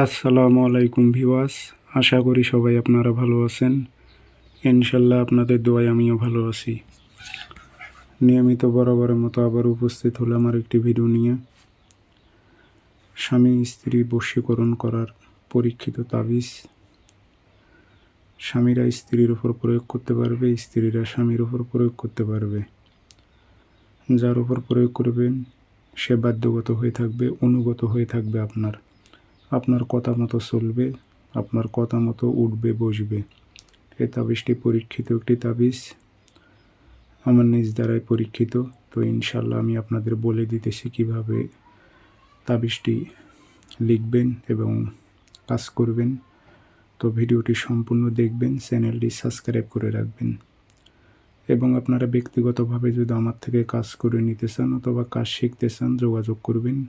আসসালামু আলাইকুম ভিওয়াস আশা করি সবাই আপনারা ভালো আছেন। ইনশাল্লাহ আপনাদের দোয়ায় আমিও ভালো আছি। নিয়মিত বরাবরের মতো আবার উপস্থিত হলাম আর একটি ভিডিও নিয়ে। স্বামী স্ত্রী বশীকরণ করার পরীক্ষিত তাবিজ। স্বামীরা স্ত্রীর উপর প্রয়োগ করতে পারবে, স্ত্রীরা স্বামীর উপর প্রয়োগ করতে পারবে। যার উপর প্রয়োগ করবেন, সে বাধ্যগত হয়ে থাকবে, অনুগত হয়ে থাকবে আপনার। আপনার কথা মতো চলবে, আপনার কথা মতো উঠবে, বসবে। এই তাবিজটি পরীক্ষিত একটি তাবিজ। আমার নিজ দ্বারাই পরীক্ষিত। তো ইনশাল্লাহ আমি আপনাদের বলে দিতেছি কীভাবে তাবিজটি লিখবেন এবং কাজ করবেন। তো ভিডিওটি সম্পূর্ণ দেখবেন, চ্যানেলটি সাবস্ক্রাইব করে রাখবেন। এবং আপনারা ব্যক্তিগতভাবে যদি আমার থেকে কাজ করে নিতে চান অথবা কাজ শিখতে চান, যোগাযোগ করবেন।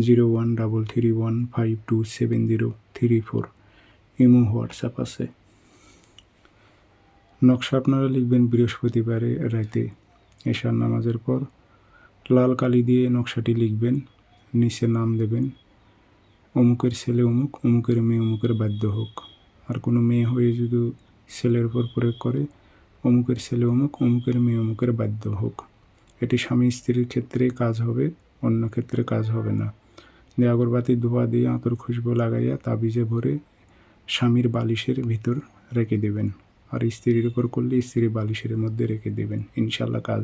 Zero one double three one five two seven zero three four. Imo WhatsApp আছে। নকশা আপনারা লিখবেন বৃহস্পতিবারে রাতে। এশার নামাজের পর লাল কালি দিয়ে নকশাটি লিখবেন, নিচে নাম দেবেন, অমুকের ছেলে অমুক, অমুকের মেয়ে অমুকের বাধ্য হোক। আর কোনো মেয়ে হয়ে যদি ছেলের উপর প্রয়োগ করে, অমুকের ছেলে অমুক, অমুকের মেয়ে অমুকের বাধ্য হোক। এটি স্বামী স্ত্রীর ক্ষেত্রে কাজ হবে, অন্য ক্ষেত্রে কাজ হবে না। দিয়ে আগরবাতি ধোয়া দিয়ে আতর খুশবু লাগাইয়া তাবিজে ভরে স্বামীর বালিশের ভিতর রেখে দেবেন। আর স্ত্রীর উপর করলে স্ত্রীর বালিশের মধ্যে রেখে দেবেন। ইনশাল্লাহ কাজ